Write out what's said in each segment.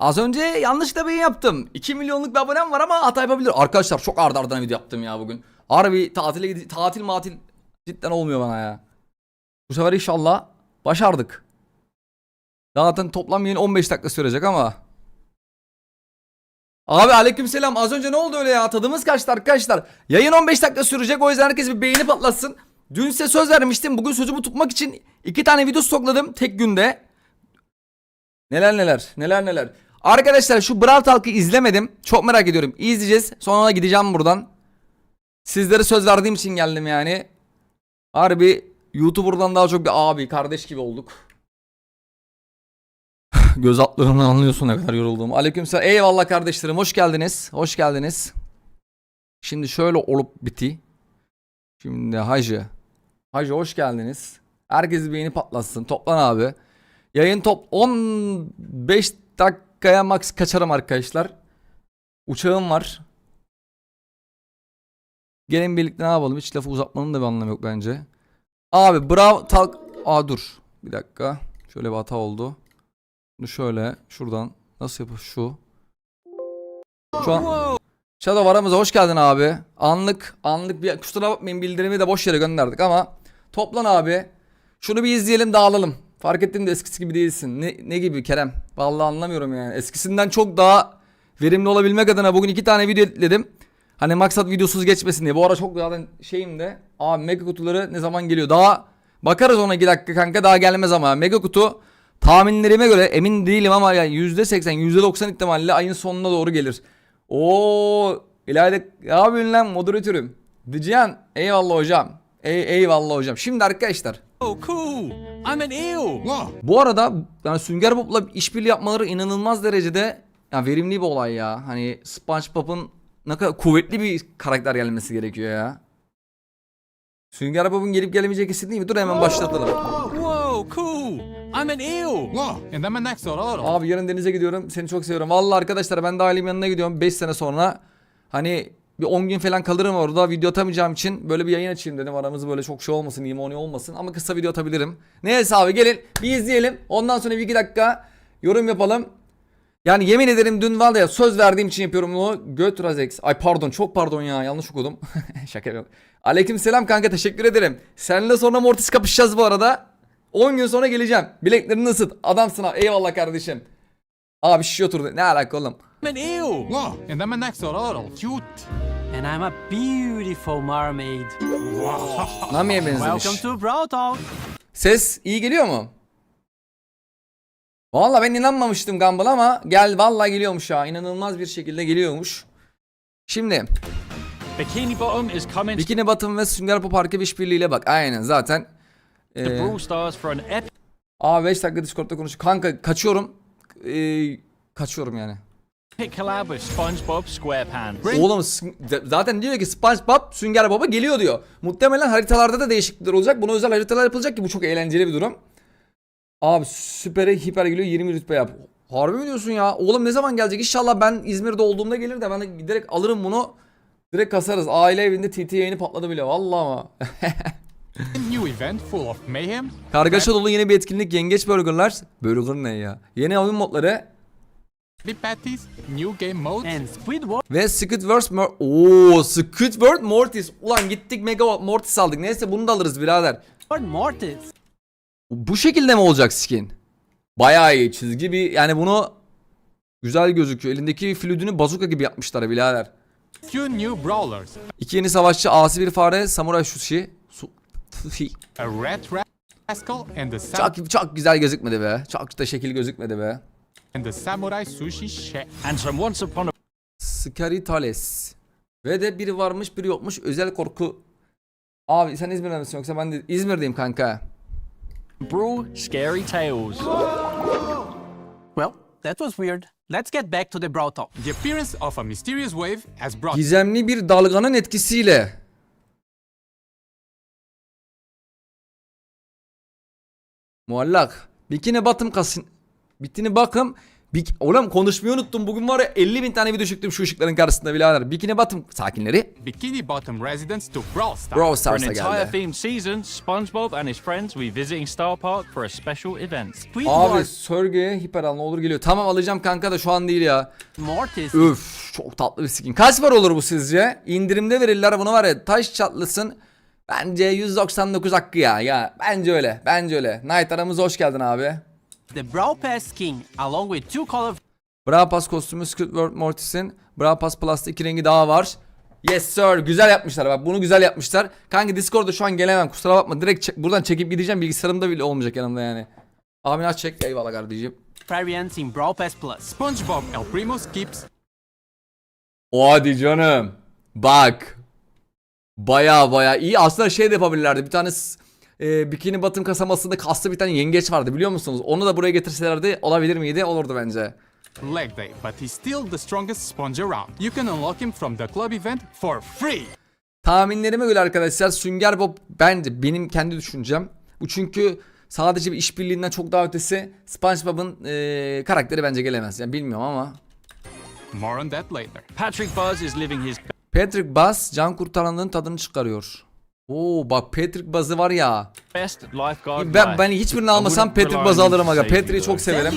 Az önce yanlışlıkla beyin yaptım. 2 milyonluk bir abonem var ama hata yapabilir. Arkadaşlar çok ardı ardına video yaptım ya bugün. Harbi tatile gidi tatil matil cidden olmuyor bana ya. Bu sefer inşallah başardık. Zaten toplam yayın 15 dakika sürecek ama. Abi aleykümselam az önce ne oldu öyle ya tadımız kaçtı arkadaşlar. Yayın 15 dakika sürecek o yüzden herkes bir beğeni patlatsın. Dün size söz vermiştim bugün sözümü tutmak için iki tane video stokladım tek günde. Neler neler neler neler. Arkadaşlar şu Brawl Talk'ı izlemedim. Çok merak ediyorum. İzleyeceğiz. Sonra gideceğim buradan. Sizlere söz verdiğim için geldim yani. Harbi YouTuber'dan daha çok bir abi, kardeş gibi olduk. Göz altlarımdan anlıyorsun ne kadar yorulduğumu. Aleykümselam. Eyvallah kardeşlerim. Hoş geldiniz. Hoş geldiniz. Şimdi şöyle olup biti. Şimdi Hacı. Hacı hoş geldiniz. Herkes beğeni patlatsın. Toplan abi. Yayın top 15 dakikaya max kaçarım arkadaşlar. Uçağım var. Gelin birlikte ne yapalım? Hiç lafı uzatmanın da bir anlamı yok bence. Abi bravo talk. Aa dur. Bir dakika. Şöyle bir hata oldu. Bunu şöyle şuradan nasıl yapı şu. Şu an Shadow aramıza hoş geldin abi. Anlık anlık bir kusura bakmayın bildirimi de boş yere gönderdik ama toplan abi. Şunu bir izleyelim dağılalım. Fark ettin de eskisi gibi değilsin. Ne, ne gibi Kerem? Vallahi anlamıyorum yani. Eskisinden çok daha verimli olabilmek adına bugün iki tane video editledim. Hani maksat videosuz geçmesin diye. Bu ara çok zaten şeyim de. Abi mega kutuları ne zaman geliyor? Daha bakarız ona iki dakika kanka daha gelmez ama. Mega kutu tahminlerime göre emin değilim ama yani %80 %90 ihtimalle ayın sonuna doğru gelir. Oo İlayda yapıyorsun lan moderatörüm? Dican eyvallah hocam. Ey, eyvallah hocam. Şimdi arkadaşlar Oh, cool! I'm an eel! bu arada yani Sünger Bob'la işbirliği yapmaları inanılmaz derecede yani verimli bir olay ya. Hani SpongeBob'un ne kadar kuvvetli bir karakter gelmesi gerekiyor ya. Sünger Bob'un gelip gelemeyeceği kesin değil mi? Dur hemen başlatalım. Whoa, cool! I'm an eel! And then my next order. Abi yarın denize gidiyorum. Seni çok seviyorum. Vallahi arkadaşlar ben de ailemin yanına gidiyorum 5 sene sonra. Hani bir 10 gün falan kalırım orada. Video atamayacağım için böyle bir yayın açayım dedim. Aramız böyle çok şey olmasın, limoni olmasın ama kısa video atabilirim. Neyse abi gelin bir izleyelim. Ondan sonra bir iki dakika yorum yapalım. Yani yemin ederim dün var ya söz verdiğim için yapıyorum bunu. Göt Razex. Ay pardon çok pardon ya yanlış okudum. Şaka yok. Aleyküm selam kanka teşekkür ederim. Seninle sonra Mortis kapışacağız bu arada. 10 gün sonra geleceğim. Bileklerini ısıt. Adamsın abi. Eyvallah kardeşim. Abi şişi oturdu. Ne alaka oğlum? I'm an eel! And then my next order. Cute. And I'm a beautiful mermaid. Nami'ye benzemiş. Welcome to Brawl Talk. Ses iyi geliyor mu? Valla ben inanmamıştım Gumball ama gel valla geliyormuş ya. İnanılmaz bir şekilde geliyormuş. Şimdi Bikini Bottom is coming Bikini Bottom ve Sünger Pop Arka işbirliğiyle bak aynen zaten. to Ee, Brawl Stars for an epic Aa 5 dakika Discord'da konuş. Kanka kaçıyorum. Ee, kaçıyorum yani. Collab with SpongeBob SquarePants. Oğlum s- zaten diyor ki SpongeBob Sünger Bob'a geliyor diyor. Muhtemelen haritalarda da değişiklikler olacak. Buna özel haritalar yapılacak ki bu çok eğlenceli bir durum. Abi süpere hiper geliyor 20 rütbe yap. Harbi mi diyorsun ya? Oğlum ne zaman gelecek? İnşallah ben İzmir'de olduğumda gelir de ben de giderek alırım bunu. Direkt kasarız. Aile evinde TT yayını patladı bile. Vallahi ama. New event full of mayhem. Kargaşa dolu yeni bir etkinlik Yengeç Burgerlar. Burger ne ya? Yeni oyun modları Big patties. New game modes. And Squidward ve Squidward Mor Oo, Squidward Mortis. Ulan gittik Mega Mortis aldık. Neyse bunu da alırız birader. Mortis. Bu şekilde mi olacak skin? Bayağı iyi çizgi bir yani bunu güzel gözüküyor. Elindeki flütünü bazuka gibi yapmışlar birader. Few new brawlers. İki yeni savaşçı, asi bir fare, samuray sushi. Su. A red rascal and the Çok çok güzel gözükmedi be. Çok da şekil gözükmedi be. And the samurai sushi chef. And some Once Upon a Scaritales. Ve de biri varmış biri yokmuş. Özel korku. Abi sen İzmir'de misin yoksa ben de İzmir'deyim kanka. Brawl Scary Tales. Well, that was weird. Let's get back to the Brawl Talk. The appearance of a mysterious wave has brought Gizemli bir dalganın etkisiyle. Muallak. Bikini batım kasın. Bitini bakım. Bir, oğlum konuşmayı unuttum. Bugün var ya 50 bin tane video çektim şu ışıkların karşısında birader. Bikini Bottom sakinleri. Bikini Bottom residents to Brawl Stars. Brawl For an Stars'a entire geldi. themed season, SpongeBob and his friends will be visiting Star Park for a special event. Abi Squidward Sörge'ye hiper al ne olur geliyor. Tamam alacağım kanka da şu an değil ya. Mortis Üf çok tatlı bir skin. Kaç var olur bu sizce? İndirimde verirler bunu var ya taş çatlısın. Bence 199 hakkı ya. Ya bence öyle. Bence öyle. Knight aramıza hoş geldin abi. The Brawl Pass skin, along with two colorful Brawl Pass kostümü Squidward Mortis'in. Brawl Pass Plus'ta iki rengi daha var. Yes sir. Güzel yapmışlar bak. Bunu güzel yapmışlar. Kanka Discord'da şu an gelemem. Kusura bakma. Direkt çek- buradan çekip gideceğim. Bilgisayarımda bile olmayacak yanımda yani. Amin aç çek. Eyvallah kardeşim. variants in Brawl Pass Plus. SpongeBob El Primo skips O hadi canım. Bak. Baya baya iyi. Aslında şey de yapabilirlerdi. Bir tane e, bikini batım kasamasında kaslı bir tane yengeç vardı biliyor musunuz? Onu da buraya getirselerdi olabilir miydi? Olurdu bence. leg day, but he's still the strongest sponge around. You can unlock him from the club event for free. Tahminlerime göre arkadaşlar Sünger Bob bence benim kendi düşüncem. Bu çünkü sadece bir işbirliğinden çok daha ötesi SpongeBob'un e, karakteri bence gelemez. Yani bilmiyorum ama. More on that later. Patrick Buzz is living his Patrick Buzz can kurtaranlığın tadını çıkarıyor. Oo bak Patrick Buzz'ı var ya. best lifeguard Ben, ben hiçbirini almasam Patrick on alırım aga. Patrick'i çok severim.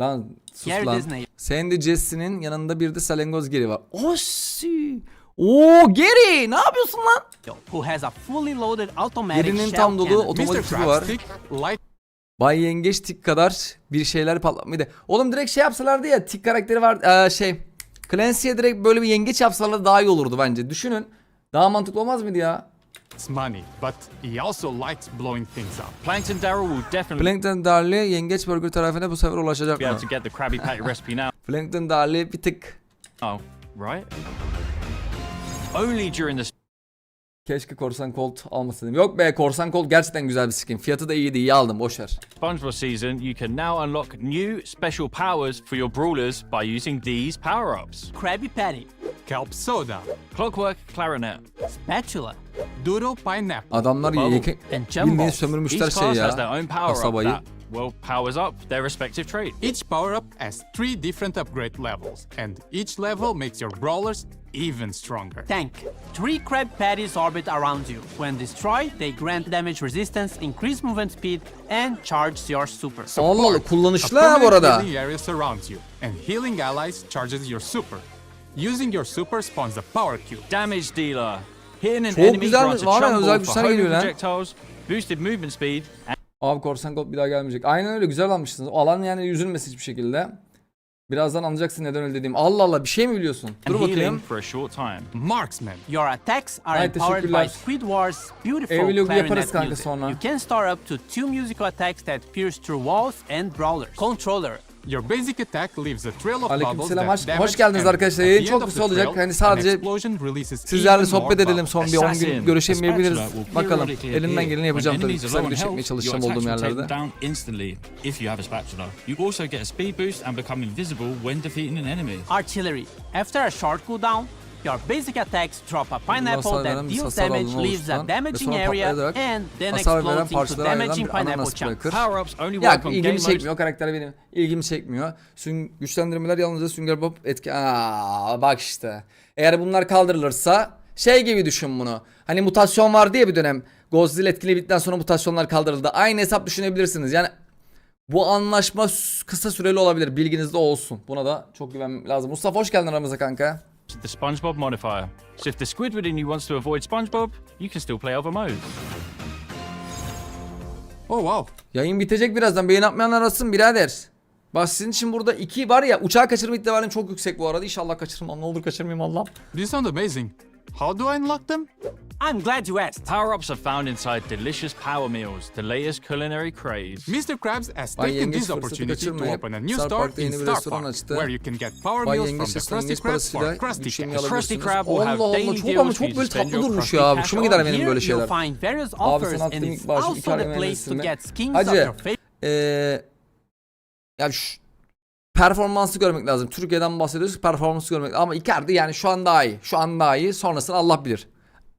Lan sus Gary lan. Disney. Sandy Jesse'nin yanında bir de Salengoz Gary var. Osi. Oo Gary ne yapıyorsun lan? who has a fully loaded automatic Gary'nin tam dolu otomatik tipi var. Bay Yengeç tik kadar bir şeyler patlatmaydı. Oğlum direkt şey yapsalardı ya tik karakteri var ee, şey. Clancy'ye direkt böyle bir yengeç yapsalar daha iyi olurdu bence. Düşünün. Daha mantıklı olmaz mıydı ya? money, but he also likes blowing things up. Plankton Daryl will definitely Plankton Darly yengeç burger tarifine bu sefer ulaşacak be able mı? to get the Krabby Patty recipe now. Plankton Darly bir tık Oh, right. Only during the keşke Korsan Colt almasaydım. Yok be Korsan Colt gerçekten güzel bir skin. Fiyatı da iyiydi iyi aldım boşver. SpongeBob season, you can now unlock new special powers for your brawlers by using these power-ups. Krabby Patty, Kelp soda, Clockwork Clarinet. Spatula, Doodle pineapple, Adamlar yeke, bildiğin sömürmüşler şey ya. Kasabayı. That, well, powers up their respective trait. Each power up has three different upgrade levels, and each level makes your brawlers even stronger. Tank. Three crab Patties orbit around you. When destroyed, they grant damage resistance, increase movement speed, and charge your super. Allah Allah A kullanışlı ha bu permanent arada. healing area surrounds you, and healing allies charges your super. Using your super spawns a power cube. Damage dealer. Hitting an Çok enemy güzel grants a var ya, chunk özel ball for güçler homing geliyor lan. projectiles, boosted movement speed, and Abi Korsan Colt bir daha gelmeyecek. Aynen öyle güzel almışsınız. O alan yani üzülmesin hiçbir şekilde. Birazdan anlayacaksın neden öyle dediğim. Allah Allah bir şey mi biliyorsun? Dur bakayım. for a short time. Marksman. Your attacks are Ay, empowered by. Squidward's beautiful Evli yogu yaparız clarinet kanka music. sonra. You can store up to two musical attacks that pierce through walls and brawlers. Controller. Your basic attack leaves a trail of bubbles Aleykümselam, that hoş- geldiniz arkadaşlar. Yayın çok kısa olacak. Hani an sadece explosion releases Sizlerle sohbet edelim son bir 10 gün görüşemeyebiliriz. a spatula will Bakalım. Elimden geleni yapacağım tabii. Kısa video çekmeye çalışacağım olduğum yerlerde. you your basic attacks drop a pineapple that deals damage, leaves a damaging area, and then explodes into ayrılan damaging pineapple chunks. bırakır. Power-ups only Ya work on game ilgimi çekmiyor karakter benim. İlgimi çekmiyor. Sün güçlendirmeler yalnızca Sünger Bob etki... Aa, bak işte. Eğer bunlar kaldırılırsa şey gibi düşün bunu. Hani mutasyon var diye bir dönem. Godzilla etkili bittikten sonra mutasyonlar kaldırıldı. Aynı hesap düşünebilirsiniz. Yani bu anlaşma kısa süreli olabilir. Bilginizde olsun. Buna da çok güvenmem lazım. Mustafa hoş geldin aramıza kanka. The SpongeBob modifier. So if the Squidward in you wants to avoid SpongeBob, you can still play other modes. Oh wow, Yayın bitecek birazdan. Beğen atmayan arasın birader. Bak sizin için burada iki var ya uçağı kaçırma ihtimalim çok yüksek bu arada. İnşallah kaçırmam. Ne olur kaçırmayayım Allah'ım. these sound amazing. How do I unlock them? I'm glad you asked. Power-ups are found inside delicious power meals, the latest culinary craze. Mr. Krabs has Bay taken Yengeç this fırsatı opportunity to kaçırmayıp open a new Star store Park'ta in yeni bir Star restoran Park, açtı. where you can get power Bay meals from Yengeç the Krusty yengeç Krabs for parasıyla Krusty Cash. Krusty. Krab will Allah have Allah daily çok ama deals for çok you böyle spend tatlı your durmuş Krusty ya. Hoşuma gider benim Here böyle you'll şeyler. find various Abi offers sen and it's ilk also the place to get skins of Hacı, your favorite Eee ya şu performansı görmek lazım. Türkiye'den bahsediyoruz performansı görmek ama Icardi yani şu an daha iyi. Şu an daha iyi. Sonrasını Allah bilir.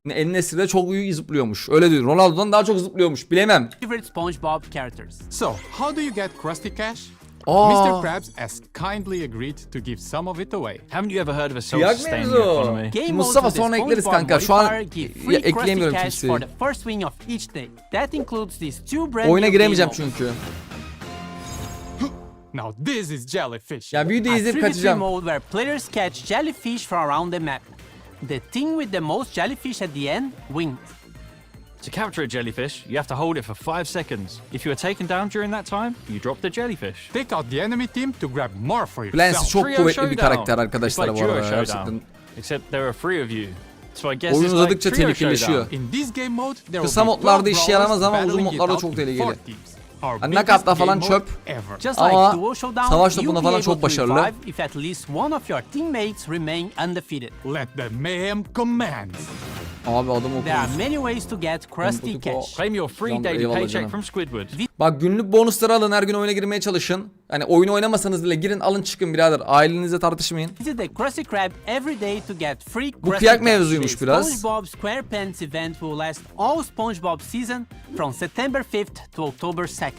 El Nesri de çok iyi zıplıyormuş. Öyle diyor. Ronaldo'dan daha çok zıplıyormuş. Bilemem. favorite SpongeBob characters. So, how do you get Krusty Cash? Aa. Mr. Krabs has kindly agreed to give some of it away. Haven't you ever heard of a self-sustaining mevzu. economy? Game Mustafa sonra ekleriz kanka. Şu an ya, ekleyemiyorum kimseyi. for the first win of each day. That includes these two brand Oyuna new giremeyeceğim çünkü. Now, this is jellyfish. Ya videoyu A izleyip 3v3 kaçacağım. mode where players catch jellyfish from around the map. The team with the most jellyfish at the end wins. To capture a jellyfish, you have to hold it for five seconds. If you are taken down during that time, you drop the jellyfish. Take out the enemy team to grab more for yourself. çok Trio kuvvetli bir showdown. karakter arkadaşlar It's bu like arada. Gerçekten. showdown. Except there are three of you. So I guess Oyun it's like uzadıkça trio tehlikeleşiyor. showdown. In this game mode, there Kısa modlarda 12 işe yaramaz ama uzun battling it modlarda out çok in tehlikeli. four teams. Game falan çöp. ever. Just Ama savaş topunda falan çok başarılı. revive if at least one of your teammates remain undefeated. Let the mayhem commence. Abi adam There are okumuş. many ways to get o. Cash. Claim your free daily eyvallah paycheck canım. from Squidward. Bak günlük bonusları alın her gün oyuna girmeye çalışın. Hani oyunu oynamasanız bile girin alın çıkın birader. Ailenizle tartışmayın. Visit the Krusty Krab every day to get free Bu Krusty kıyak mevzuymuş The biraz. SpongeBob SquarePants event will last all SpongeBob season from September 5th to October 2nd.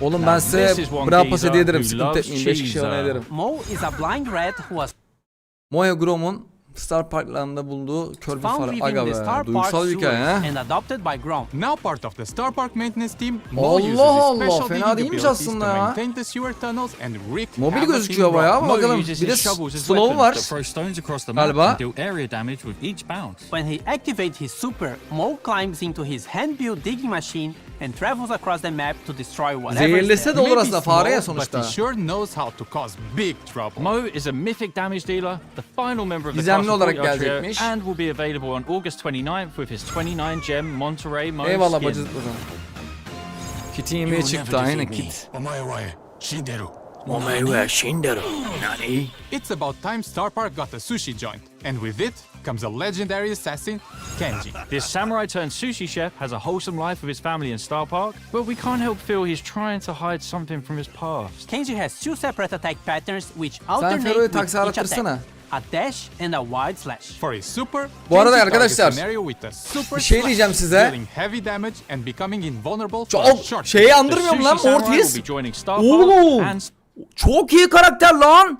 Oğlum ben size this is one bravo pas geezer hediye ederim. who Sıkıntı loves etmeyin. 5 kişi cheese, ona ederim. Mo is a blind rat who was Moya Grom'un Star Park'larında bulunduğu kör bir found fare. living Aga in the be. Star Duygusal hikaye ha. and adopted by Grom. Now part of the Star Park maintenance team, Mo uses his Allah Allah, special fena digging değilmiş abilities aslında to ya. maintain the sewer tunnels and wreak Mobil gözüküyor bayağı ama bakalım. Bir de weapons var. That throw stones across the map Galiba. and deal area damage with each bounce. When he activates his super, Mo climbs into his hand-built digging machine and travels across the map to destroy whatever is Zehirlese there. de olur aslında fare ya sonuçta. he sure knows how to cause big trouble. Mo is a mythic damage dealer, the final member of the Gizemli olarak gelecekmiş. and will be available on August 29th with his 29 gem Monterey Mo Eyvallah skin. bacı zıplasın. Kit'in yemeğe çıktı aynen kit. It's about time Star Park got a sushi joint, and with it comes a legendary assassin, Kenji. This samurai turned sushi chef has a wholesome life with his family in Star Park, but we can't help feel he's trying to hide something from his past. Kenji has two separate attack patterns which Fero'yu alternate with taksi each attack. A dash and a wide slash. For his super, Bu arada Kenji targets arkadaşlar, with a super bir şey slash, diyeceğim size. dealing heavy damage and becoming invulnerable for a Çok short şeyi period. andırmıyor mu The lan sushi samurai Mortis? will be joining Star Oğlum. And Çok iyi karakter lan.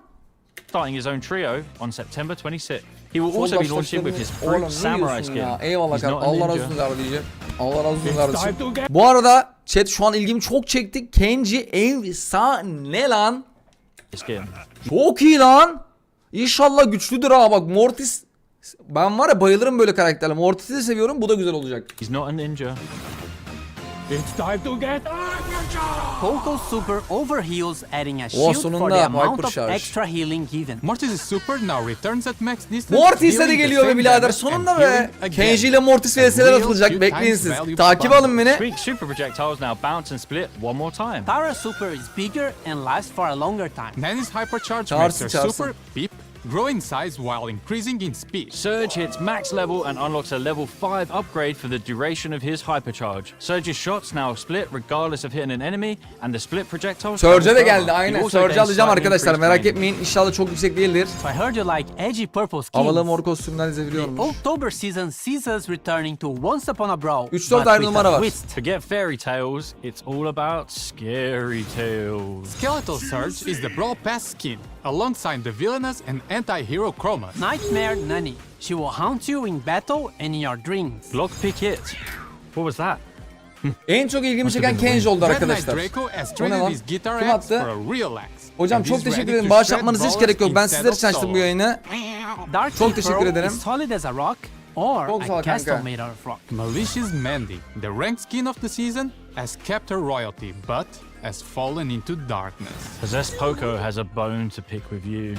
starting his own trio on September 26th. He will also be launching with his fruit samurai skin. ya? Eyvallah He's kar. not a Allah razı olsun kardeşim. Allah razı olsun kardeşim. Bu arada chat şu an ilgimi çok çekti. Kenji efsane lan. Skin. Çok iyi lan. İnşallah güçlüdür ha bak Mortis. Ben var ya bayılırım böyle karakterle. Mortis'i de seviyorum. Bu da güzel olacak. He's not a ninja. Coco's super overheals, adding a shield for sonunda the amount Viper of charge. extra healing given. Mortis' super now returns at max distance. Mortis'e de geliyor be birader. Sonunda and be. Kenji ile Mortis vs'ler atılacak. Bekleyin siz. Takip alın beni. Super projectiles now bounce and split one more time. Tara's super is bigger and lasts for a longer time. Nanny's hypercharge Çağırsın, makes her çağırsın. super beep grow in size while increasing in speed. Surge hits max level and unlocks a level 5 upgrade for the duration of his hypercharge. Surge's shots now split regardless of hitting an enemy, and the split projectiles. Surge'e de geldi aynen. also Surge gains alacağım arkadaşlar. Merak etmeyin. İnşallah çok yüksek değildir. I heard you like edgy purple skins. Havalı mor kostümler izleyebiliyormuş. October season sees us returning to Once Upon a Brawl. 3-4 but ayrı numara var. twist. Forget fairy tales, it's all about scary tales. Skeletal Surge is the Brawl Pass skin, alongside the villainous and anti-hero Chroma. Nightmare Nanny. She will haunt you in battle and in your dreams. Lockpick it. What was that? En çok ilgimi çeken Kenji oldu arkadaşlar. O ne lan? Kim attı? for a real axe. Hocam çok teşekkür ederim. Bağış shred yapmanıza hiç gerek yok. Ben sizler için açtım bu yayını. Dark Çok teşekkür ederim. solid as a rock or a castle made out of rock. Malicious Mandy, the ranked skin of the season, has kept her royalty, but has fallen into darkness. Possessed Poco has a bone to pick with you.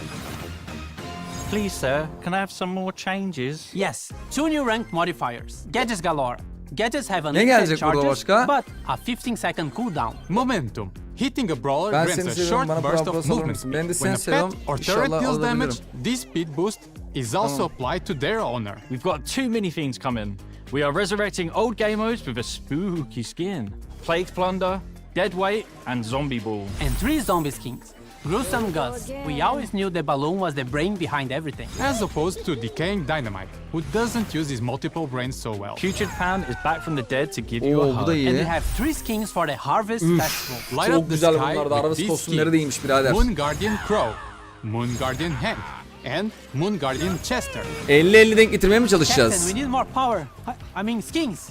Please, sir, can I have some more changes? Yes, two new ranked modifiers. Gadgets galore. Gadgets have Ne unlimited gelecek charges, but a 15 second cooldown. Momentum. Hitting a brawler Ben grants a short burst of movement speed. Ben de When a pet or turret deals damage, this speed boost is also applied to their owner. We've got too many things coming. We are resurrecting old game modes with a spooky skin. Plague Plunder, Dead Weight, and Zombie Ball. And three zombie skins. Gruesome oh, Gus. We always knew the balloon was the brain behind everything. As opposed to decaying Dynamite, who doesn't use his multiple brains so well. Putrid Pan is back from the dead to give you a Oo bu hug. da And we iyi. have three skins for the Harvest Festival. Light Çok up the güzel sky bunlar da. with Arabası these kostümleri skins. değilmiş birader. Moon Guardian Crow, Moon Guardian Hank, and Moon Guardian Chester. 50-50 denk getirmeye mi Captain, çalışacağız? we need more power. I, I mean skins.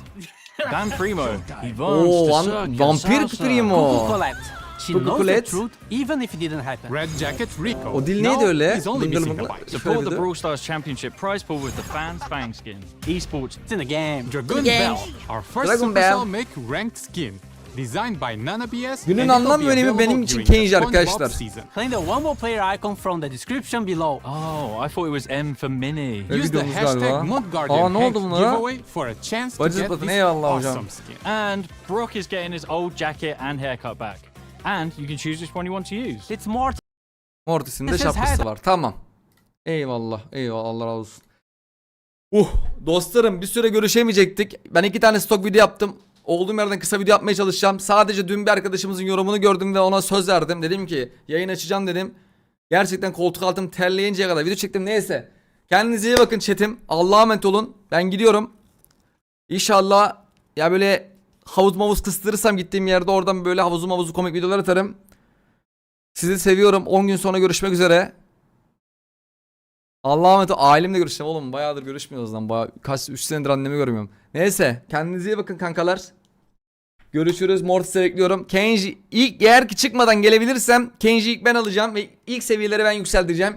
Dan Primo. Oo van- vampir primo. Colette. She Cuckoo knows Colette. the truth even if it didn't happen. Red Jacket Rico. O dil neydi öyle? He's only Bıngıl missing bite. Şöyle Support bir the de- Brawl Stars Championship prize pool with the Fans Fang skin. Esports It's in the game. Dragoon Gang. Bell, our first Dragon Supercell Bell. make ranked skin. Designed by Nana BS. Günün anlam ve önemi benim için Kenji arkadaşlar. Claim the one more player icon from the description below. Oh, I thought it was M for Mini. Use the hashtag Moonguardian Aa, ne oldu bunlara? giveaway for a chance to get this eyvallah hocam. awesome skin. And Brock is getting his old jacket and haircut back. And you can choose which one you want to use. It's more Mortis'in de This is şapkası var. Tamam. Eyvallah. Eyvallah. Allah razı olsun. Uh dostlarım bir süre görüşemeyecektik. Ben iki tane stok video yaptım. Olduğum yerden kısa video yapmaya çalışacağım. Sadece dün bir arkadaşımızın yorumunu gördüm ve ona söz verdim. Dedim ki yayın açacağım dedim. Gerçekten koltuk altım terleyinceye kadar video çektim. Neyse. Kendinize iyi bakın chatim. Allah'a emanet olun. Ben gidiyorum. İnşallah ya böyle havuz mavuz kıstırırsam gittiğim yerde oradan böyle havuzu mavuzu komik videolar atarım. Sizi seviyorum. 10 gün sonra görüşmek üzere. Allah'a emanet olun. Ailemle görüşeceğim oğlum. Bayağıdır görüşmüyoruz lan. Bayağı, kaç 3 senedir annemi görmüyorum. Neyse. Kendinize iyi bakın kankalar. Görüşürüz. Mortis'e bekliyorum. Kenji ilk eğer ki çıkmadan gelebilirsem Kenji'yi ilk ben alacağım ve ilk seviyeleri ben yükselteceğim.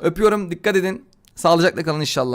Öpüyorum. Dikkat edin. Sağlıcakla kalın inşallah.